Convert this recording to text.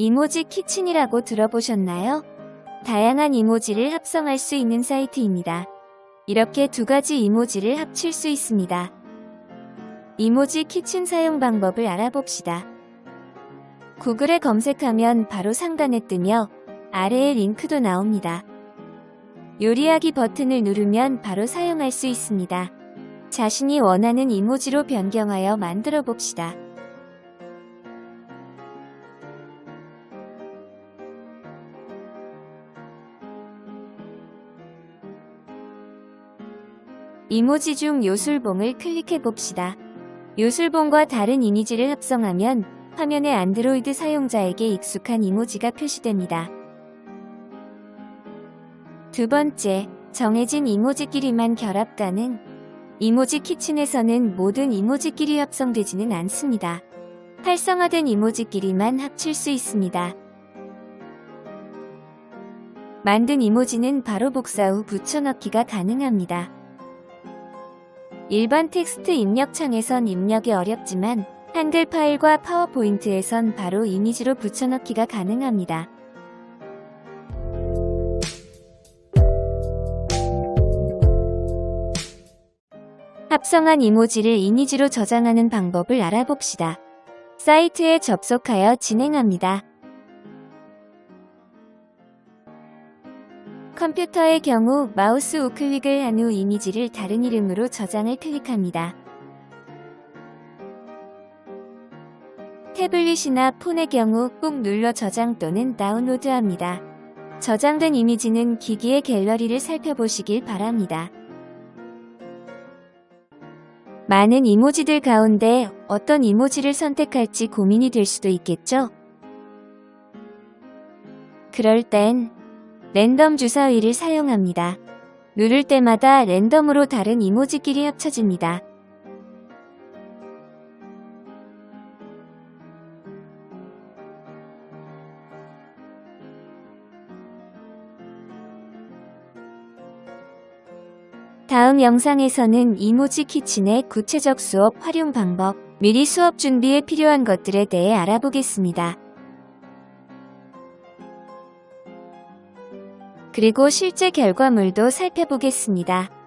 이모지 키친이라고 들어보셨나요? 다양한 이모지를 합성할 수 있는 사이트입니다. 이렇게 두 가지 이모지를 합칠 수 있습니다. 이모지 키친 사용 방법을 알아봅시다. 구글에 검색하면 바로 상단에 뜨며 아래에 링크도 나옵니다. 요리하기 버튼을 누르면 바로 사용할 수 있습니다. 자신이 원하는 이모지로 변경하여 만들어 봅시다. 이모지 중 요술봉을 클릭해 봅시다. 요술봉과 다른 이미지를 합성하면 화면에 안드로이드 사용자에게 익숙한 이모지가 표시됩니다. 두 번째, 정해진 이모지끼리만 결합 가능. 이모지 키친에서는 모든 이모지끼리 합성되지는 않습니다. 활성화된 이모지끼리만 합칠 수 있습니다. 만든 이모지는 바로 복사 후 붙여넣기가 가능합니다. 일반 텍스트 입력창에선 입력이 어렵지만 한글 파일과 파워포인트에선 바로 이미지로 붙여넣기가 가능합니다. 합성한 이모지를 이미지로 저장하는 방법을 알아봅시다. 사이트에 접속하여 진행합니다. 컴퓨터의 경우 마우스 우클릭을 한 후 이미지를 다른 이름으로 저장을 클릭합니다. 태블릿이나 폰의 경우 꾹 눌러 저장 또는 다운로드합니다. 저장된 이미지는 기기의 갤러리를 살펴보시길 바랍니다. 많은 이모지들 가운데 어떤 이모지를 선택할지 고민이 될 수도 있겠죠? 그럴 땐 랜덤 주사위를 사용합니다. 누를 때마다 랜덤으로 다른 이모지끼리 합쳐집니다. 다음 영상에서는 이모지 키친의 구체적 수업 활용 방법, 미리 수업 준비에 필요한 것들에 대해 알아보겠습니다. 그리고 실제 결과물도 살펴보겠습니다.